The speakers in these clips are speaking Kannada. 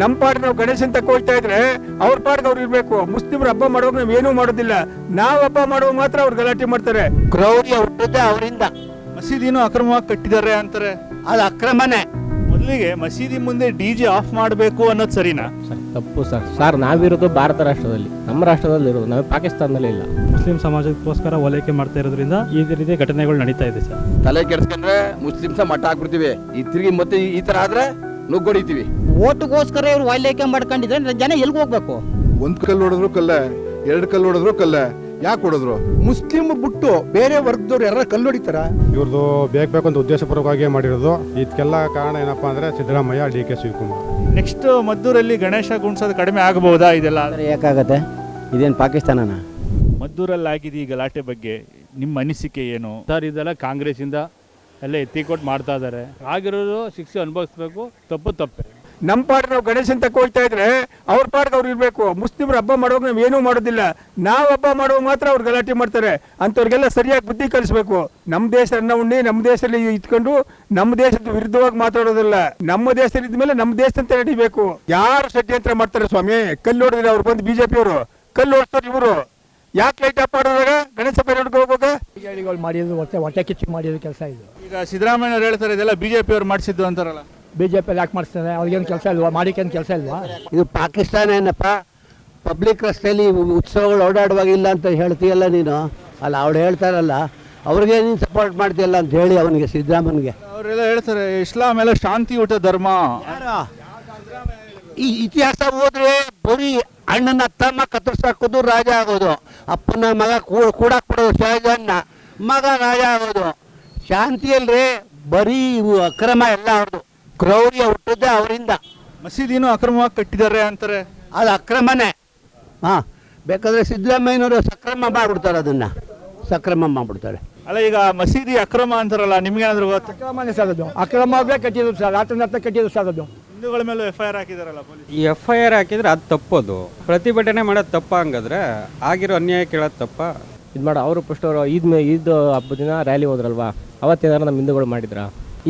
ನಮ್ ಪಾಡ್ ನಾವು ಗಣೇಶನ್ ತಕೊಳ್ತಾ ಇದ್ರೆ ಅವ್ರ ಪಾಡ್ಗೆ ಅವ್ರು ಇರ್ಬೇಕು. ಮುಸ್ಲಿಮ್ರು ಹಬ್ಬ ಮಾಡುವಾಗ ನಾವು ಏನೂ ಮಾಡೋದಿಲ್ಲ. ನಾವ್ ಹಬ್ಬ ಮಾಡುವಾಗ ಮಾತ್ರ ಅವ್ರು ಗಲಾಟೆ ಮಾಡ್ತಾರೆ. ಕ್ರೌರ್ಯ ಹುಟ್ಟಿದ್ದೆ ಅವರಿಂದ. ಮಸೀದಿನೂ ಅಕ್ರಮವಾಗಿ ಕಟ್ಟಿದ್ದಾರೆ ಅಂತಾರೆ. ಅದು ಅಕ್ರಮನೇ. ಮೊದಲಿಗೆ ಮಸೀದಿ ಮುಂದೆ ಡಿ ಜೆ ಆಫ್ ಮಾಡಬೇಕು ಅನ್ನೋದು ಸರಿನಾ? ಸರ್ ತಪ್ಪು ಸರ್. ಸರ್ ನಾವಿರೋದು ಭಾರತ ರಾಷ್ಟ್ರದಲ್ಲಿ. ನಮ್ಮ ರಾಷ್ಟ್ರದಲ್ಲಿ ಇರೋದು ನಾವು ಪಾಕಿಸ್ತಾನದಲ್ಲಿ ಇಲ್ಲ. ಮುಸ್ಲಿಂ ಸಮಾಜಕ್ಕೋಸ್ಕರ ಒಲೈಕೆ ಮಾಡ್ತಾ ಇರೋದ್ರಿಂದ ಈ ರೀತಿ ಘಟನೆಗಳು ನಡೀತಾ ಇದೆ ಸರ್. ತಲೆ ಕೆಡ್ಸ್ಕೊಂಡ್ರೆ ಮುಸ್ಲಿಮ್ಸ ಮಠ ಹಾಕ್ಬಿಡ್ತೀವಿ. ಈ ತಿರುಗಿ ಮತ್ತೆ ಈ ತರ ಆದ್ರೆ ನುಗ್ಗೊಡಿತೀವಿ. ಓಟ್ಗೋಸ್ಕರ ಇವ್ರು ವೈಲೇಖೆ ಮಾಡ್ಕೊಂಡಿದ್ರೆ ಜನ ಎಲ್ಗೆ ಹೋಗ್ಬೇಕು? ಒಂದ್ ಕಲ್ಲು ಹೊಡೆದ್ರು ಕಲ್ಲೆ ಎರಡು ಕಲ್ಲು ಹೊಡೆದ್ರು ಕಲ್ಲೆ. ಯಾಕೆ ಹೊಡೆದ್ರು? ಮುಸ್ಲಿಂ ಬಿಟ್ಟು ಬೇರೆ ವರ್ಗದವ್ರು ಯಾರ ಕಲ್ಲು ಹೊಡಿತಾರ? ಇವ್ರದ್ದು ಬೇಕು ಬೇಕು ಅಂತ ಉದ್ದೇಶಪೂರ್ವಕವಾಗಿ ಮಾಡಿರೋದು. ಇದಕ್ಕೆಲ್ಲ ಕಾರಣ ಏನಪ್ಪಾ ಅಂದ್ರೆ Siddaramaiah D K Shivakumar. Next ಮದ್ದೂರಲ್ಲಿ Ganesha ಗುಣಿಸೋದು ಕಡಿಮೆ ಆಗಬಹುದಾ ಇದೆಲ್ಲ? ಯಾಕಾಗತ್ತೆ ಇದೇನು ಪಾಕಿಸ್ತಾನನ? ಮದ್ದೂರಲ್ಲಿ ಆಗಿದೆ ಈ ಗಲಾಟೆ ಬಗ್ಗೆ ನಿಮ್ಮ ಅನಿಸಿಕೆ ಏನು? ಸರ್ ಇದೆಲ್ಲ ಕಾಂಗ್ರೆಸ್ಸಿಂದ ಎಲ್ಲ ಎತ್ತಿಕೊಟ್ಟು ಮಾಡ್ತಾ ಇದ್ದಾರೆ. ಆಗಿರೋದು ಶಿಕ್ಷೆ ಅನುಭವಿಸ್ಬೇಕು, ತಪ್ಪು ತಪ್ಪೆ. ನಮ್ಮ ಪಾಡ್ ನಾವು ಗಣೇಶನ್ ಅಂತ ಹೋಗ್ತಾ ಇದ್ರೆ ಅವ್ರ ಪಾಡ್ಗೆ ಅವ್ರು ಇರಬೇಕು. ಮುಸ್ಲಿಮ್ರು ಹಬ್ಬ ಮಾಡುವಾಗ ನಾವು ಏನೂ ಮಾಡೋದಿಲ್ಲ. ನಾವು ಹಬ್ಬ ಮಾಡುವಾಗ ಮಾತ್ರ ಅವ್ರು ಗಲಾಟೆ ಮಾಡ್ತಾರೆ. ಅಂಥವ್ರಿಗೆಲ್ಲ ಸರಿಯಾಗಿ ಬುದ್ಧಿ ಕಲಿಸ್ಬೇಕು. ನಮ್ಮ ದೇಶ ಅನ್ನ ಉಣ್ಣಿ ನಮ್ಮ ದೇಶದಲ್ಲಿ ಇಟ್ಕೊಂಡು ನಮ್ಮ ದೇಶದ ವಿರುದ್ಧವಾಗಿ ಮಾತಾಡೋದಿಲ್ಲ. ನಮ್ಮ ದೇಶದಲ್ಲಿ ಇದ್ಮೇಲೆ ನಮ್ಮ ದೇಶದಂತ ನಡಿಬೇಕು. ಯಾರು ಷಡ್ಯಂತ್ರ ಮಾಡ್ತಾರೆ ಸ್ವಾಮಿ? ಕಲ್ಲು ಹೊಡೆದ್ರೆ ಅವ್ರು ಬಂದು ಬಿಜೆಪಿ ಅವರು ಕಲ್ಲು ಹೊಡ್ತಾರೆ ಇವರು. ಯಾಕೆ ಲೈಟ್ ಆಫ್ ಮಾಡಿದಾಗ ಗಣೇಶ ಪೇರೆಡ್ಗೆ ಹೋಗುವಾಗ ಮಾಡಿದ್ರು ಹೊಟ್ಟೆ ಹೊಟ್ಟೆ ಕಿಚ್ಚು ಮಾಡಿದ ಕೆಲಸ ಇದು. ಈಗ ಸಿದ್ದರಾಮಯ್ಯ ಅವ್ರು ಹೇಳ್ತಾರೆ ಇದೆಲ್ಲ ಬಿಜೆಪಿ ಅವ್ರು ಮಾಡಿಸಿದ್ದು ಅಂತಾರಲ್ಲ. ಬಿಜೆಪಿ ಯಾಕೆ ಮಾಡಿಸ್ತಾರೆ ಅವ್ರಿಗೇನು ಕೆಲಸ ಇಲ್ವಾ? ಮಾಡಿಕೇನು ಕೆಲಸ ಇಲ್ವಾ? ಇದು ಪಾಕಿಸ್ತಾನ ಏನಪ್ಪ? ಪಬ್ಲಿಕ್ ರಸ್ತೆಯಲ್ಲಿ ಉತ್ಸವಗಳು ಓಡಾಡುವಾಗ ಇಲ್ಲ ಅಂತ ಹೇಳ್ತೀಯಲ್ಲ ನೀನು? ಅಲ್ಲ ಅವ್ರು ಹೇಳ್ತಾರಲ್ಲ ಅವ್ರಿಗೆ ನೀನು ಸಪೋರ್ಟ್ ಮಾಡ್ತೀಯಲ್ಲ ಅಂತ ಹೇಳಿ ಅವನಿಗೆ ಸಿದ್ದರಾಮನ್ಗೆ ಅವರೆಲ್ಲ ಹೇಳ್ತಾರೆ ಇಸ್ಲಾಂ ಎಲ್ಲ ಶಾಂತಿಯುತ ಧರ್ಮ. ಈ ಇತಿಹಾಸ ಹೋದ್ರೆ ಬರೀ ಅಣ್ಣನ ತಮ್ಮ ಕತ್ತರಿಸಾಕೋದು ರಾಜ ಆಗೋದು. ಅಪ್ಪನ ಮಗ ಕೂಡ ಕೂಡಾಕ್ ಬಿಡೋದು ಶಹಜಾನ್ನ ಮಗ ರಾಜ ಆಗೋದು. ಶಾಂತಿ ಅಲ್ರಿ ಬರೀ ಇವು ಅಕ್ರಮ ಎಲ್ಲ ಅವ್ರದ್ದು ಕ್ರೌರ್ಯ ಹುಟ್ಟಿದ್ದೆ ಅವರಿಂದ. ಮಸೀದಿನೂ ಅಕ್ರಮವಾಗಿ ಕಟ್ಟಿದ್ದಾರೆ ಅಂತಾರೆ. ಅದು ಅಕ್ರಮನೇ. ಹಾಂ ಬೇಕಾದ್ರೆ ಸಿದ್ದರಾಮಯ್ಯನವರು ಸಕ್ರಮ ಮಾಡಿಬಿಡ್ತಾರೆ ಅದನ್ನು. ಸಕ್ರಮ ಮಾಡಿಬಿಡ್ತಾರೆ. ಅಲ್ಲ ಈಗ ಮಸೀದಿ ಅಕ್ರಮ ಅಂತಾರಲ್ಲ ನಿಮಗೆ ಗೊತ್ತಾ? ಅಕ್ರಮನೇ ಸರ್ ಅದು ಅಕ್ರಮವೇ ಕಟ್ಟಿದ್ರು ಸರ್ ರಾತ್ರಿ ಕಟ್ಟಿದ್ರು ಸರ್ ಅದು ಹಿಂದೂಗಳ ಮೇಲೆ ಎಫ್ ಐ ಆರ್ ಹಾಕಿದಾರಲ್ಲ ಪೊಲೀಸ್? ಈ ಎಫ್ ಐ ಆರ್ ಹಾಕಿದ್ರೆ ಅದು ತಪ್ಪದು. ಪ್ರತಿಭಟನೆ ಮಾಡೋದು ತಪ್ಪ ಹಂಗಾದ್ರೆ ಆಗಿರೋ ಅನ್ಯಾಯ ಕೇಳೋದು ತಪ್ಪ. ಇದು ಮಾಡ ಅವರು ಫಸ್ಟ್ ಅವರು ಈದ್ ಮೇ ಈದ್ ಹಬ್ಬದ ದಿನ ರ್ಯಾಲಿ ಹೋದ್ರಲ್ವಾ? ಅವತ್ತೇನಾರು ನಮ್ಮ ಹಿಂದೂಗಳು ಮಾಡಿದ್ರ?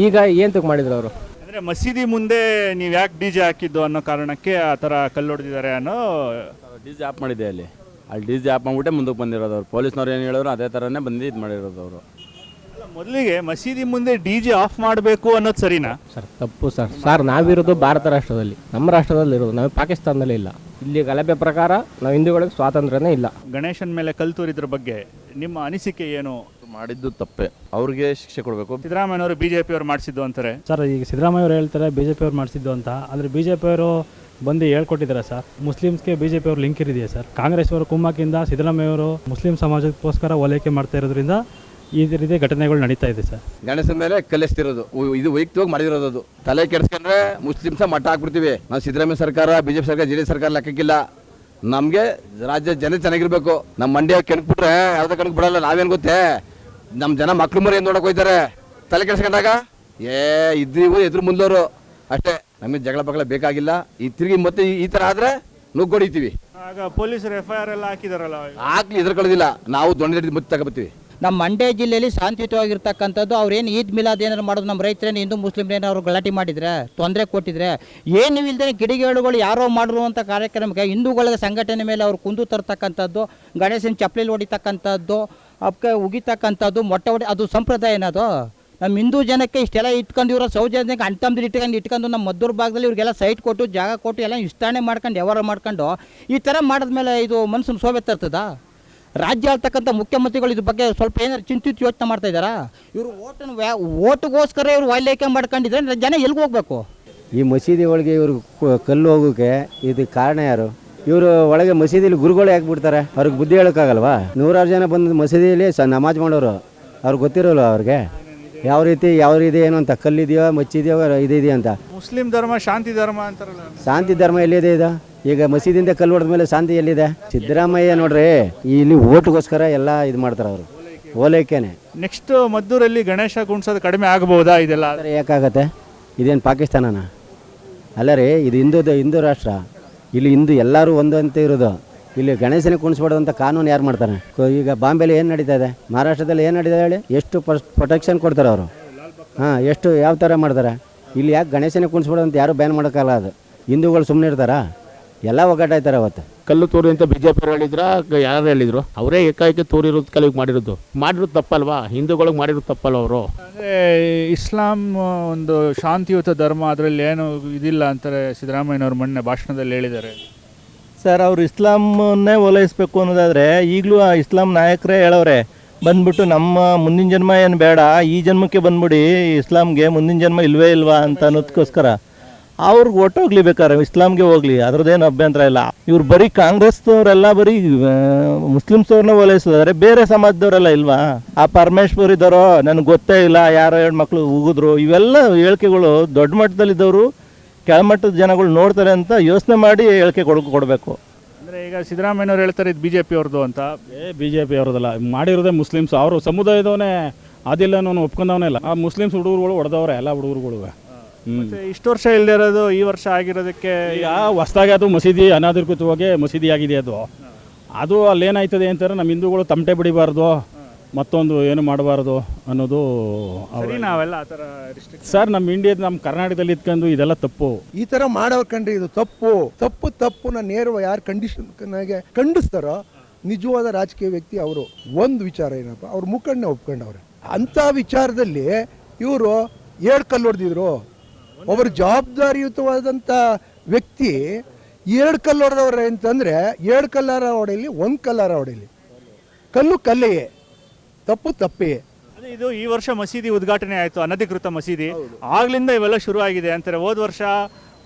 ಈಗ ಏನ್ ತಕ್ಕ ಮಾಡಿದ್ರು ಅವರು? ಅಂದ್ರೆ ಮಸೀದಿ ಮುಂದೆ ನೀವು ಯಾಕೆ ಡಿ ಜೆ ಹಾಕಿದ್ದು ಅನ್ನೋ ಕಾರಣಕ್ಕೆ ಆ ಥರ ಕಲ್ಲು ಹೊಡೆದಿದ್ದಾರೆ ಅನ್ನೋ ಡಿ ಜೆ ಆಫ್ ಮಾಡಿದೆ ಅಲ್ಲಿ. ಅಲ್ಲಿ ಡಿ ಜೆ ಆಪ್ ಮಾಡ್ಬಿಟ್ಟೆ ಮುಂದಕ್ಕೆ ಬಂದಿರೋದು ಅವ್ರು. ಪೊಲೀಸ್ನವ್ರು ಏನು ಹೇಳಿದ್ರು ಅದೇ ಥರನೇ ಬಂದು ಇದು ಮಾಡಿರೋದು ಅವರು. ಮೊದಲಿಗೆ ಮಸೀದಿ ಮುಂದೆ ಡಿ ಜೆ ಆಫ್ ಮಾಡಬೇಕು ಅನ್ನೋದು ಸರಿನಾ? ಸರ್ ತಪ್ಪು ಸರ್. ಸರ್ ನಾವಿರೋದು ಭಾರತ ರಾಷ್ಟ್ರದಲ್ಲಿ. ನಮ್ಮ ರಾಷ್ಟ್ರದಲ್ಲಿ ಇರೋದು. ನಾವು ಪಾಕಿಸ್ತಾನದಲ್ಲಿ ಇಲ್ಲ. ಇಲ್ಲಿ ಗಲಭೆ ಪ್ರಕಾರ ನಾವು ಹಿಂದೂಗಳಿಗೆ ಸ್ವಾತಂತ್ರ್ಯನೇ ಇಲ್ಲ. ಗಣೇಶನ ಮೇಲೆ ಕಲ್ತೂರಿದ್ರ ಬಗ್ಗೆ ನಿಮ್ಮ ಅನಿಸಿಕೆ ಏನು? ಮಾಡಿದ್ದು ತಪ್ಪೆ. ಅವ್ರಿಗೆ ಶಿಕ್ಷೆ ಕೊಡಬೇಕು. ಸಿದ್ದರಾಮಯ್ಯನವರು ಬಿಜೆಪಿ ಅವರು ಮಾಡಿಸಿದ್ದು ಅಂತಾರೆ. ಸರ್ ಈಗ ಸಿದ್ದರಾಮಯ್ಯ ಅವರು ಹೇಳ್ತಾರೆ ಬಿಜೆಪಿ ಅವರು ಮಾಡಿಸಿದ್ದು ಅಂತ. ಆದರೆ ಬಿಜೆಪಿ ಅವರು ಬಂದು ಹೇಳ್ಕೊಟ್ಟಿದ್ದಾರೆ ಸರ್. ಮುಸ್ಲಿಮ್ಸ್ಗೆ ಬಿಜೆಪಿ ಅವರು ಲಿಂಕ್ ಇರಿದೆಯಾ ಸರ್. ಕಾಂಗ್ರೆಸ್ ಅವರು ಕುಮ್ಮಕ್ಕಿಂದ ಸಿದ್ದರಾಮಯ್ಯ ಅವರು ಮುಸ್ಲಿಂ ಸಮಾಜಕ್ಕೋಸ್ಕರ ಓಲೈಕೆ ಮಾಡ್ತಾ ಇರೋದ್ರಿಂದ ಈ ರೀತಿ ಘಟನೆಗಳು ನಡೀತಾ ಇದೆ ಸರ್. ಗಣೇಶನ ಮೇಲೆ ಕಲಿಸ್ತಿರೋದು ಉ- ಇದು ವೈಯಕ್ತಿಕವಾಗಿ ಮಾಡಿರೋದು ಅದು. ತಲೆ ಕೆಡಿಸ್ಕೊಂಡ್ರೆ ಮುಸ್ಲಿಮ್ಸ ಮಠ ಹಾಕ್ಬಿಡ್ತೀವಿ. ನಾವು ಸಿದ್ದರಾಮಯ್ಯ ಸರ್ಕಾರ ಬಿಜೆಪಿ ಸರ್ಕಾರ ಜೆ ಡಿ ಸರ್ಕಾರ ಲೆಕ್ಕಕ್ಕಿಲ್ಲ. ನಮಗೆ ರಾಜ್ಯ ಜನ ಚೆನ್ನಾಗಿರ್ಬೇಕು. ನಮ್ಮ ಮಂಡ್ಯ ಕೆಣಕ್ಬಿಟ್ರೆ ಯಾವುದೇ ಕಣಕ್ ಬಿಡಲ್ಲ. ನಾವೇನು ಗೊತ್ತೇ? ನಮ್ಮ ಜನ ಮಕ್ಳು ಮರಿ ಏನು ನೋಡಕ್ ಹೋಯ್ತಾರೆ? ತಲೆ ಕೆಡಿಸ್ಕೊಂಡಾಗ? ಏ ಇದ್ರಿವು ಎದುರು ಮುಂದೋರು. ಅಷ್ಟೇ. ನಮಗೆ ಜಗಳ ಬಗಳ ಬೇಕಾಗಿಲ್ಲ. ಈ ತಿರುಗಿ ಮತ್ತೆ ಈ- ಈ ಥರ ಆದರೆ ನುಗ್ಗೊಡಿತೀವಿ ಆಗ ಪೊಲೀಸರು ಎಫ್ ಐ ಆರ್ ಎಲ್ಲ ಹಾಕಿದಾರಲ್ಲ. ಆಗ್ಲಿ ಎದುರ್ಕೊಳ್ಳೋದಿಲ್ಲ. ನಾವು ದೊಣ್ಣೆ ಮತ್ತೆ ತಗೋಬತ್ತೀವಿ ನಮ್ಮ ಮಂಡ್ಯ ಜಿಲ್ಲೆಯಲ್ಲಿ ಶಾಂತಿಯುತವಾಗಿರ್ತಕ್ಕಂಥದ್ದು ಅವ್ರೇನು ಈದ್ ಮಿಲಾದ್ ಏನಾರು ಮಾಡೋದು ನಮ್ಮ ರೈತರೇನು ಹಿಂದೂ ಮುಸ್ಲಿಮ್ರೇನು ಅವರು ಗಲಾಟೆ ಮಾಡಿದರೆ, ತೊಂದರೆ ಕೊಟ್ಟಿದ್ರೆ, ಏನು ಇಲ್ಲದೆ ಕಿಡಿಗೇಳುಗಳು ಯಾರೋ ಮಾಡಿರುವಂಥ ಕಾರ್ಯಕ್ರಮಕ್ಕೆ ಹಿಂದೂಗಳ ಸಂಘಟನೆ ಮೇಲೆ ಅವರು ಕುಂದು ತರ್ತಕ್ಕಂಥದ್ದು, ಗಣೇಶನ ಚಪ್ಪಲಿಲಿ ಹೊಡಿತಕ್ಕಂಥದ್ದು, ಅವಕ್ಕೆ ಉಗಿತಕ್ಕಂಥದ್ದು, ಮೊಟ್ಟೆ ಹೊಡಿ ಅದು ಸಂಪ್ರದಾಯ ಏನದು? ನಮ್ಮ ಹಿಂದೂ ಜನಕ್ಕೆ ಇಷ್ಟೆಲ್ಲ ಇಟ್ಕೊಂಡು ಇರೋ ಸೌಜನ್ಯಕ್ಕೆ ಅಣ್ತಂಬ್ರು ಇಟ್ಕೊಂಡು ಇಟ್ಕೊಂಡು ನಮ್ಮ ಮದ್ದೂರು ಭಾಗದಲ್ಲಿ ಇವ್ರಿಗೆಲ್ಲ ಸೈಟ್ ಕೊಟ್ಟು, ಜಾಗ ಕೊಟ್ಟು ಎಲ್ಲ ಇಷ್ಟಾಣೆ ಮಾಡ್ಕೊಂಡು, ವ್ಯವಹಾರ ಮಾಡ್ಕೊಂಡು ಈ ಥರ ಮಾಡಿದ್ಮೇಲೆ ಇದು ಮನ್ಸನ್ನು ಶೋಭೆ ತರ್ತದಾ ರಾಜ್ಯ ಆಗ್ತಕ್ಕಂಥ ಮುಖ್ಯಮಂತ್ರಿಗಳು ಇದ್ರ ಬಗ್ಗೆ ಸ್ವಲ್ಪ ಏನಾದ್ರು ಚಿಂತಿತ ಯೋಚನೆ ಮಾಡ್ತಾ ಇದ್ದಾರಾ? ಇವರು ಓಟನ್ನು ವ್ಯಾ, ಓಟ್ಗೋಸ್ಕರ ಇವರು ವೈಲೇಕೆ ಮಾಡ್ಕೊಂಡಿದ್ರೆ ಜನ ಎಲ್ಲಿಗೆ ಹೋಗ್ಬೇಕು? ಈ ಮಸೀದಿ ಒಳಗೆ ಇವರು ಕಲ್ಲು ಹೋಗೋಕೆ ಇದು ಕಾರಣ ಯಾರು? ಇವರು ಒಳಗೆ ಮಸೀದಿಲಿ ಗುರುಗಳು ಯಾಕೆ ಬಿಡ್ತಾರೆ ಅವ್ರಿಗೆ ಬುದ್ಧಿ ಹೇಳೋಕ್ಕಾಗಲ್ವಾ? ನೂರಾರು ಜನ ಬಂದು ಮಸೀದಿಯಲ್ಲಿ ಸ, ನಮಾಜ್ ಮಾಡೋರು. ಅವ್ರಿಗೆ ಗೊತ್ತಿರೋಲ್ಲ ಅವ್ರಿಗೆ. ಯಾವ ರೀತಿ ಯಾವ ರೀತಿ ಏನು ಅಂತ ಕಲ್ಲಿದೆಯೋ ಮಚ್ಚಿದೆಯೋ ಇದೆಯೋ ಅಂತ. ಮುಸ್ಲಿಂ ಧರ್ಮ ಶಾಂತಿ ಧರ್ಮ ಅಂತಾರಲ್ಲ. ಶಾಂತಿ ಧರ್ಮ ಎಲ್ಲಿದೆ ಇದು? ಈಗ ಮಸೀದಿಯಿಂದ ಕಲ್ಲು ಹೊಡೆದ ಮೇಲೆ ಶಾಂತಿ ಎಲ್ಲಿದೆ? ಸಿದ್ದರಾಮಯ್ಯ ನೋಡ್ರಿ ಇಲ್ಲಿ ಓಟ್ಗೋಸ್ಕರ ಎಲ್ಲ ಇದು ಮಾಡ್ತಾರೆ ಅವರು. ಓಲೈಕೆನೆ. ನೆಕ್ಸ್ಟ್ ಮದ್ದೂರಲ್ಲಿ ಗಣೇಶ ಗುಣಿಸೋದು ಕಡಿಮೆ ಆಗಬಹುದಾ ಇದೆಲ್ಲ? ಆದರೆ ಯಾಕಾಗತ್ತೆ ಇದೇನು ಪಾಕಿಸ್ತಾನನ? ಅಲ್ಲ ರೀ ಇದು ಹಿಂದೂ ಹಿಂದೂ ರಾಷ್ಟ್ರ. ಇಲ್ಲಿ ಹಿಂದೂ ಎಲ್ಲರೂ ಒಂದಂತೆ ಇರೋದು. ಇಲ್ಲಿ ಗಣೇಶನ ಕುಣಿಸ್ಬಾರ್ದು ಅಂತ ಕಾನೂನು ಯಾರು ಮಾಡ್ತಾರೆ ಈಗ ಬಾಂಬೆಲಿ ಏನು ನಡೀತಾ ಇದೆ? ಮಹಾರಾಷ್ಟ್ರದಲ್ಲಿ ಏನು ನಡೀತಾ ಹೇಳಿ? ಎಷ್ಟು ಪ್ರೊಟೆಕ್ಷನ್ ಕೊಡ್ತಾರೆ ಅವರು. ಹಾಂ ಎಷ್ಟು ಯಾವ ಥರ ಮಾಡ್ತಾರೆ? ಇಲ್ಲಿ ಯಾಕೆ ಗಣೇಶನ ಕುಣಿಸ್ಬಾರ್ದು ಅಂತ ಯಾರು ಬ್ಯಾನ್ ಮಾಡೋಕ್ಕಲ್ಲ ಅದು? ಹಿಂದೂಗಳು ಸುಮ್ಮನೆ ಇರ್ತಾರಾ? ಎಲ್ಲ ಒಗ್ಗಟ್ಟಾಯ್ತಾರೆ ಅವತ್ತು. ಕಲ್ಲು ತೋರಿ ಅಂತ ಬಿಜೆಪಿ ಹೇಳಿದ್ರ ಯಾರು ಹೇಳಿದ್ರು? ಅವರೇ ಏಕಾಏಕಿ ತೋರಿರೋದು ಕಲಿ ಮಾಡಿರೋದು. ಮಾಡಿರೋದು ತಪ್ಪಲ್ವಾ? ಹಿಂದೂಗಳಿಗೆ ಮಾಡಿರೋದು ತಪ್ಪಲ್ವ ಅವರು? ಅಂದರೆ ಇಸ್ಲಾಂ ಒಂದು ಶಾಂತಿಯುತ ಧರ್ಮ ಅದರಲ್ಲಿ ಏನು ಇದಿಲ್ಲ ಅಂತಾರೆ ಸಿದ್ದರಾಮಯ್ಯನವರು ಮೊನ್ನೆ ಭಾಷಣದಲ್ಲಿ ಹೇಳಿದ್ದಾರೆ. ಸರ್, ಅವ್ರು ಇಸ್ಲಾಮನ್ನೇ ಓಲೈಸ್ಬೇಕು ಅನ್ನೋದಾದರೆ ಈಗಲೂ ಆ ಇಸ್ಲಾಂ ನಾಯಕರೇ ಹೇಳವ್ರೆ, ಬಂದ್ಬಿಟ್ಟು ನಮ್ಮ ಮುಂದಿನ ಜನ್ಮ ಏನು ಬೇಡ, ಈ ಜನ್ಮಕ್ಕೆ ಬಂದ್ಬಿಡಿ, ಇಸ್ಲಾಮ್ಗೆ ಮುಂದಿನ ಜನ್ಮ ಇಲ್ವೇ ಇಲ್ವಾ ಅಂತ ಅನ್ನೋದಕ್ಕೋಸ್ಕರ. ಅವ್ರಿಗೆ ಒಟ್ಟೋಗ್ಲಿ ಬೇಕಾರೆ ಇಸ್ಲಾಮ್ಗೆ ಹೋಗ್ಲಿ, ಅದ್ರದ್ದೇನು ಅಭ್ಯಂತರ ಇಲ್ಲ. ಇವ್ರು ಬರೀ ಕಾಂಗ್ರೆಸ್ನವರೆಲ್ಲ ಬರೀ ಮುಸ್ಲಿಮ್ಸ್ ಅವ್ರನ್ನ ಓಲೈಸಿದಾರೆ ಬೇರೆ ಸಮಾಜದವರೆಲ್ಲ ಇಲ್ವಾ? ಆ ಪರಮೇಶ್ವರ್ ಇದ್ದಾರೋ ನನಗೆ ಗೊತ್ತೇ ಇಲ್ಲ, ಯಾರೋ ಎರಡು ಮಕ್ಕಳು ಉಗಿದ್ರು, ಇವೆಲ್ಲ ಹೇಳಿಕೆಗಳು ದೊಡ್ಡ ಮಟ್ಟದಲ್ಲಿದ್ದವರು ಕೆಳಮಟ್ಟದ ಜನಗಳು ನೋಡ್ತಾರೆ ಅಂತ ಯೋಚನೆ ಮಾಡಿ ಹೇಳಿಕೆ ಕೊಡ್ ಕೊಡಬೇಕು. ಅಂದರೆ ಈಗ ಸಿದ್ದರಾಮಯ್ಯವ್ರು ಹೇಳ್ತಾರೆ ಇದು ಬಿ ಜೆ ಪಿ ಅವ್ರದ್ದು ಅಂತ. ಏ ಬಿ ಜೆ ಪಿ ಅವ್ರದಲ್ಲ ಮಾಡಿರೋದೇ ಮುಸ್ಲಿಮ್ಸ್. ಅವರು ಸಮುದಾಯದವನೇ ಅದಿಲ್ಲ ನಾನು ಒಪ್ಕೊಂಡವನೇ ಇಲ್ಲ. ಆ ಮುಸ್ಲಿಮ್ಸ್ ಹುಡುಗರುಗಳು ಹೊಡೆದವ್ರೆ ಎಲ್ಲ ಹುಡುಗರುಗಳು. ಮತ್ತೆ ಇಷ್ಟು ವರ್ಷ ಇಲ್ಲದೆ ಇರೋದು ಈ ವರ್ಷ ಆಗಿರೋದಕ್ಕೆ ಈಗ ಹೊಸ್ದಾಗಿ ಅದು ಮಸೀದಿ ಅನಾಧಿಕೃತವಾಗಿ ಮಸೀದಿ ಆಗಿದೆ ಅದು ಅದು ಅಲ್ಲೇನಾಯ್ತದೆ ಅಂತಾರೆ ನಮ್ಮ ಹಿಂದೂಗಳು ತಮಟೆ ಬಿಡಿಬಾರ್ದು. ಮತ್ತೊಂದು ಏನು ಮಾಡಬಾರ್ದು ಅನ್ನೋದು ಸರಿ ನಾವೆಲ್ಲ ಆ ಥರ ರಿಸ್ಟ್ರಿಕ್ಟ್ ಸರ್ ನಮ್ಮ ಇಂಡಿಯಾದ ನಮ್ಮ ಕರ್ನಾಟಕದಲ್ಲಿ ಇದ್ಕೊಂಡು ಇದೆಲ್ಲ ತಪ್ಪು. ಈ ತರ ಮಾಡೋರ್ ಕಂಡ್ರೆ ಇದು ತಪ್ಪು. ತಪ್ಪು ತಪ್ಪುನ ನೇರವ ಯಾರು ಕಂಡೀಷನ್ ಖಂಡಿಸ್ತಾರೋ ನಿಜವಾದ ರಾಜಕೀಯ ವ್ಯಕ್ತಿ ಅವರು. ಒಂದು ವಿಚಾರ ಏನಪ್ಪ ಅವ್ರ ಮುಖಂಡನೇ ಒಪ್ಕೊಂಡವ್ರೆ. ಅಂತ ವಿಚಾರದಲ್ಲಿ ಇವರು ಎರಡು ಕಲ್ಲು ಹೊಡೆದಿದ್ರು. ಒಬ್ಬರು ಜವಾಬ್ದಾರಿಯುತವಾದಂಥ ವ್ಯಕ್ತಿ ಎರಡು ಕಲ್ಲು ಹೊಡೆದವ್ರೆ ಅಂತಂದ್ರೆ ಎರಡು ಕಲ್ಲಾರ ಹೊಡೆಯಲಿ ಒಂದು ಕಲ್ಲಾರ ಹೊಡೆಯಲಿ ಕಲ್ಲು ಕಲ್ಲೆಯೇ. ತಪ್ಪು ತಪ್ಪೇ. ಅದೇ ಇದು ಈ ವರ್ಷ ಮಸೀದಿ ಉದ್ಘಾಟನೆ ಆಯಿತು ಅನಧಿಕೃತ ಮಸೀದಿ. ಆಗ್ಲಿಂದ ಇವೆಲ್ಲ ಶುರು ಆಗಿದೆ ಅಂತಾರೆ. ಹೋದ ವರ್ಷ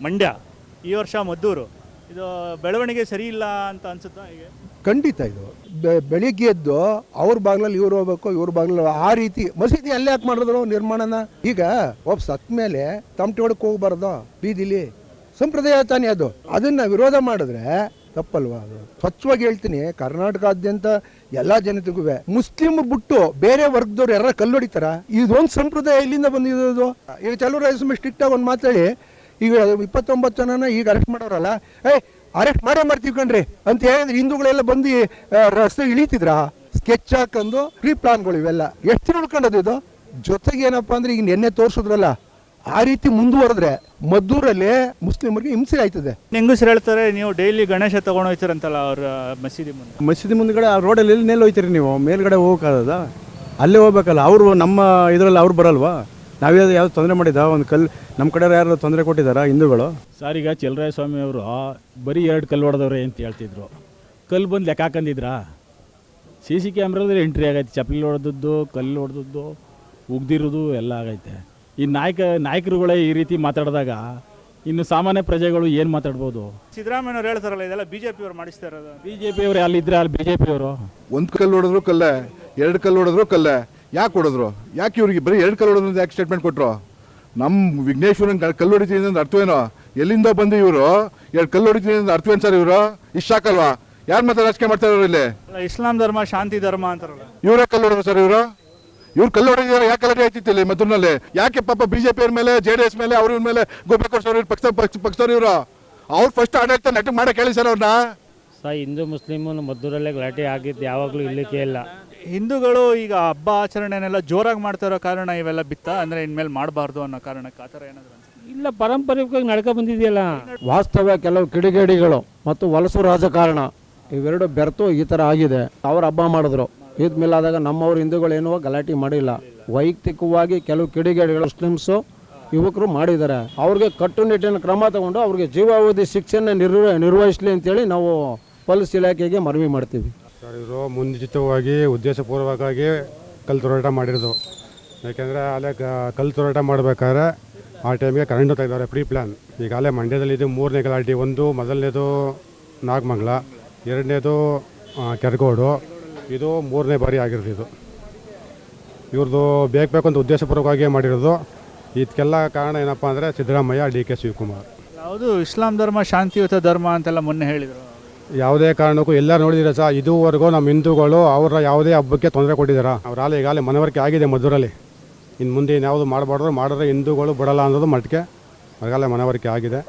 ಮಂಡ್ಯ ಈ ವರ್ಷ ಮದ್ದೂರು. ಇದು ಬೆಳವಣಿಗೆ ಸರಿ ಇಲ್ಲ ಅಂತ ಅನ್ಸುತ್ತಾ ಹೀಗೆ? ಖಂಡಿತ ಇದು. ಬೆ- ಬೆಳಿಗ್ಗೆ ಎದ್ದು ಅವ್ರ ಬಾಗ್ಲಲ್ಲಿ ಇವ್ರು ಹೋಗ್ಬೇಕು ಇವ್ರ ಬಾಗ್ಲಲ್ಲಿ ಆ ರೀತಿ ಮಸೀದಿ ಅಲ್ಲೇ ಯಾಕೆ ಮಾಡಿದ್ರು ನಿರ್ಮಾಣನ? ಈಗ ಒಬ್ಬ ಸತ್ ಮೇಲೆ ತಮಟೆ ಹೊಡಕ್ ಹೋಗ್ಬಾರ್ದು ಬೀದಿಲಿ. ಸಂಪ್ರದಾಯ ತಾನೇ ಅದು. ಅದನ್ನ ವಿರೋಧ ಮಾಡಿದ್ರೆ ತಪ್ಪಲ್ವಾ ಅದು? ಸ್ವಚ್ಛವಾಗಿ ಹೇಳ್ತೀನಿ ಕರ್ನಾಟಕಾದ್ಯಂತ ಎಲ್ಲಾ ಜನತೆಗೂ ಮುಸ್ಲಿಂ ಬಿಟ್ಟು ಬೇರೆ ವರ್ಗದವ್ರು ಯಾರ ಕಲ್ಲೊಡಿತಾರ ಇದೊಂದು ಸಂಪ್ರದಾಯ ಇಲ್ಲಿಂದ ಬಂದಿರೋದು ಈಗ ಚಲುವರಾಯ ಸ್ಟ್ರಿಕ್ಟ್ ಆಗಿ ಒಂದು ಮಾತಾಡಿ ಈಗ ಇಪ್ಪತ್ತೊಂಬತ್ತು ಜನನ ಈಗ ಅರೆಸ್ಟ್ ಮಾಡೋರಲ್ಲ? ಏ ಅರೆಸ್ಟ್ ಮಾಡೇ ಮಾಡ್ತೀವಿ ಕಣ್ರಿ. ಅಂತ ಹೇಳಿದ್ರೆ ಹಿಂದೂಗಳೆಲ್ಲ ಬಂದು ರಸ್ತೆ ಇಳಿತಿದ್ರ? ಸ್ಕೆಚ್ ಹಾಕೊಂಡು ಪ್ರೀ ಪ್ಲಾನ್ಗಳು ಇವೆಲ್ಲ. ಎಷ್ಟು ದಿನ ಉಳ್ಕೊಂಡದು ಇದು? ಜೊತೆಗೆ ಏನಪ್ಪಾ ಅಂದ್ರೆ ಈಗ ನಿನ್ನೆ ತೋರಿಸಿದ್ರಲ್ಲ ಆ ರೀತಿ ಮುಂದುವರೆದ್ರೆ ಮದ್ದೂರಲ್ಲಿ ಮುಸ್ಲಿಮರಿಗೆ ಹಿಂಸೆ ಆಯ್ತದೆ. ಹೆಂಗಸರು ಹೇಳ್ತಾರೆ ನೀವು ಡೈಲಿ ಗಣೇಶ ತಗೊಂಡು ಹೋಗ್ತೀರಂತಲ್ಲ ಅವ್ರ ಮಸೀದಿ ಮುಂದೆ? ಮಸೀದಿ ಮುಂದ್ಗಡೆ ಆ ರೋಡಲ್ಲಿ ಎಲ್ಲಿ ನೆಲ್ ಹೋಯ್ತೀರಿ ನೀವು? ಮೇಲ್ಗಡೆ ಹೋಗೋಕ್ಕಾಗದ ಅಲ್ಲೇ ಹೋಗ್ಬೇಕಲ್ಲ ಅವರು ನಮ್ಮ ಇದರಲ್ಲಿ ಅವ್ರು ಬರಲ್ವಾ? ನಾವೇ ಯಾವ್ದು ತೊಂದರೆ ಮಾಡಿದ ಒಂದು ಕಲ್ ನಮ್ಮ ಕಡೆ ಯಾರು ತೊಂದರೆ ಕೊಟ್ಟಿದ್ದಾರಾ ಹಿಂದೂಗಳು? ಸರ್ ಈಗ ಚಲರಾಯ ಸ್ವಾಮಿ ಅವರು ಬರೀ ಎರಡು ಕಲ್ಲು ಹೊಡೆದವ್ರೆ ಅಂತ ಹೇಳ್ತಿದ್ರು. ಕಲ್ಲು ಬಂದು ಲೆಕ್ಕ ಹಾಕಂದಿದ್ರಾ? ಸಿ ಸಿ ಕ್ಯಾಮ್ರಾದಲ್ಲಿ ಎಂಟ್ರಿ ಆಗೈತೆ. ಚಪ್ಪಲಿ ಹೊಡೆದದ್ದು ಕಲ್ಲು ಹೊಡೆದದ್ದು ಉಗ್ದಿರೋದು ಎಲ್ಲ ಆಗೈತೆ. ಈ ನಾಯಕ ನಾಯಕರುಗಳೇ ಈ ರೀತಿ ಮಾತಾಡಿದಾಗ ಇನ್ನು ಸಾಮಾನ್ಯ ಪ್ರಜೆಗಳು ಏನು ಮಾತಾಡ್ಬೋದು? ಸಿದ್ದರಾಮಯ್ಯವ್ರು ಹೇಳ್ತಾರಲ್ಲ ಇದೆಲ್ಲ ಬಿಜೆಪಿ ಅವ್ರು ಮಾಡಿಸ್ತಾ ಇರೋದು. ಬಿ ಜೆ ಪಿಯವರು ಅಲ್ಲಿದ್ದರೆ ಅಲ್ಲಿ ಬಿ ಜೆ ಪಿಯವರು ಒಂದು ಕಲ್ಲು ಹೊಡೆದ್ರು ಕಲ್ಲ ಎರಡು ಕಲ್ಲು ಹೊಡೆದ್ರು ಕಲ್ಲ. ಯಾಕೆ ಹೊಡೆದ್ರು? ಯಾಕೆ ಇವ್ರಿಗೆ ಬರೀ ಎರಡು ಕಲ್ಲು ಹೊಡೆದ್ರು ಯಾಕೆ ಸ್ಟೇಟ್ಮೆಂಟ್ ಕೊಟ್ಟರು ನಮ್ಮ ವಿಘ್ನೇಶ್ವರನ್ ಕಲ್ಲು ಹೊಡಿತೀನಿ ಅಂದ್ರೆ ಅರ್ಥವೇನೋ? ಎಲ್ಲಿಂದ ಬಂದು ಇವರು? ಎರಡು ಕಲ್ಲು ಹೊಡಿತೀನಿ ಅಂದ್ರೆ ಅರ್ಥವೇನು ಸರ್ ಇವರು? ಇಷ್ಟ ಸಾಕಲ್ವಾ ಯಾರು ಮತ್ತೆ ರಾಜಕೀಯ ಮಾಡ್ತಾ ಇರೋರು ಇಲ್ಲಿ? ಅಲ್ಲ, ಇಸ್ಲಾಂ ಧರ್ಮ ಶಾಂತಿ ಧರ್ಮ ಅಂತಾರಲ್ಲ. ಇವರೇ ಕಲ್ಲು ಹೊಡೆದ್ರು ಸರ್ ಇವರು? ಇವ್ರು ಕಲ್ಲು ಹೊಡೆದಿದ್ದಾರೆ ಯಾಕೆ ಕಲ್ಲಡಿ ಆಯ್ತಿತ್ತು ಇಲ್ಲಿ ಮದ್ದೂರಿನಲ್ಲಿ? ಯಾಕೆ ಪಾಪ ಬಿಜೆಪಿ ಅವ್ರ ಮೇಲೆ ಜೆ ಡಿ ಎಸ್ ಮೇಲೆ ಅವ್ರ ಇವ್ರ ಮೇಲೆ ಗೋಪಾಲ್ ಪಕ್ಷ ಪಕ್ಷ ಪಕ್ಷದವ್ರು ಇವರು? ಅವ್ರು ಫಸ್ಟ್ ಆಡಳಿತ ನಟ ಮಾಡಕ್ಕೆ ಹೇಳಿ ಸರ್ ಅವ್ರನ್ನ ಸರ್ ಹಿಂದೂ ಮುಸ್ಲಿಮು ಮದ್ದೂರಲ್ಲೇ ಗಲಾಟೆ ಆಗಿದ್ದು ಯಾವಾಗಲೂ ಇಲ್ಲಕ್ಕೆ ಇಲ್ಲ. ಹಿಂದೂಗಳು ಈಗ ಹಬ್ಬ ಆಚರಣೆನೆಲ್ಲ ಜೋರಾಗಿ ಮಾಡ್ತಾ ಇರೋ ಕಾರಣ ಇವೆಲ್ಲ ಬಿತ್ತ? ಅಂದ್ರೆ ಇನ್ಮೇಲೆ ಮಾಡಬಾರ್ದು ಅನ್ನೋ ಕಾರಣಕ್ಕೆ ಆ ಥರ ಏನಾದ್ರು ಇಲ್ಲ ಪಾರಂಪರಿಕವಾಗಿ ನಡ್ಕೊ ಬಂದಿದೆಯಲ್ಲ? ವಾಸ್ತವ ಕೆಲವು ಕಿಡಿಗೇಡಿಗಳು ಮತ್ತು ವಲಸು ರಾಜಕಾರಣ ಇವೆರಡು ಬೆರೆತು ಈ ಥರ ಆಗಿದೆ. ಅವ್ರು ಹಬ್ಬ ಮಾಡಿದ್ರು. ಈದ್ ಮೇಲಾದಾಗ ನಮ್ಮವ್ರು ಹಿಂದೂಗಳು ಏನೋ ಗಲಾಟೆ ಮಾಡಿಲ್ಲ. ವೈಯಕ್ತಿಕವಾಗಿ ಕೆಲವು ಕಿಡಿಗೇಡಿಗಳು ಮುಸ್ಲಿಮ್ಸು ಯುವಕರು ಮಾಡಿದ್ದಾರೆ. ಅವ್ರಿಗೆ ಕಟ್ಟುನಿಟ್ಟಿನ ಕ್ರಮ ತಗೊಂಡು ಅವ್ರಿಗೆ ಜೀವಾವಧಿ ಶಿಕ್ಷೆನ ನಿರ್ವ, ನಿರ್ವಹಿಸಲಿ ಅಂತೇಳಿ ನಾವು ಪೊಲೀಸ್ ಇಲಾಖೆಗೆ ಮನವಿ ಮಾಡ್ತೀವಿ. ಸರ್, ಇವರು ಮುಂಚಿತವಾಗಿ ಉದ್ದೇಶಪೂರ್ವಕವಾಗಿ ಕಲ್ಲು ತೋರಾಟ ಮಾಡಿರೋದು. ಯಾಕೆಂದರೆ ಅಲ್ಲೇ ಕಲ್ಲು ತೋರಾಟ ಮಾಡಬೇಕಾದ್ರೆ ಆ ಟೈಮಿಗೆ ಕರೆಂಟ್ ತೆಗೆದವ್ರೆ, ಪ್ರೀ ಪ್ಲ್ಯಾನ್ ಈಗಾಗಲೇ ಮಂಡ್ಯದಲ್ಲಿ ಇದು ಮೂರನೇ ಗಲಾಟೆ, ಒಂದು ಮೊದಲನೇದು ನಾಗಮಂಗಲ, ಎರಡನೇದು ಕೆರಗೋಡು. ಇದು ಮೂರನೇ ಬಾರಿ ಆಗಿರೋದು ಇದು ಇವ್ರದ್ದು ಬೇಕು ಬೇಕು ಅಂತ ಉದ್ದೇಶಪೂರ್ವಕವಾಗಿ ಮಾಡಿರೋದು. ಇದಕ್ಕೆಲ್ಲ ಕಾರಣ ಏನಪ್ಪ ಅಂದರೆ ಸಿದ್ದರಾಮಯ್ಯ ಡಿ ಕೆ ಶಿವಕುಮಾರ್. ಯಾವುದು ಇಸ್ಲಾಂ ಧರ್ಮ ಶಾಂತಿಯುತ ಧರ್ಮ ಅಂತೆಲ್ಲ ಮೊನ್ನೆ ಹೇಳಿದರು. ಯಾವುದೇ ಕಾರಣಕ್ಕೂ ಎಲ್ಲ ನೋಡಿದಿರ ಸಹ ಇದುವರೆಗೂ ನಮ್ಮ ಹಿಂದೂಗಳು ಅವರ ಯಾವುದೇ ಹಬ್ಬಕ್ಕೆ ತೊಂದರೆ ಕೊಟ್ಟಿದ್ದಾರಾ? ಅವರಾಲೆ ಈಗಾಗಲೇ ಮನವರಿಕೆ ಆಗಿದೆ ಮಧುರಲ್ಲಿ ಇನ್ನು ಮುಂದೆ ಇನ್ಯಾವುದು ಮಾಡಬಾರ್ದು ಮಾಡಿದ್ರೆ ಹಿಂದೂಗಳು ಬಿಡಲ್ಲ ಅನ್ನೋದು ಮಟ್ಟಿಗೆ ಈಗಾಗಲೇ ಮನವರಿಕೆ ಆಗಿದೆ.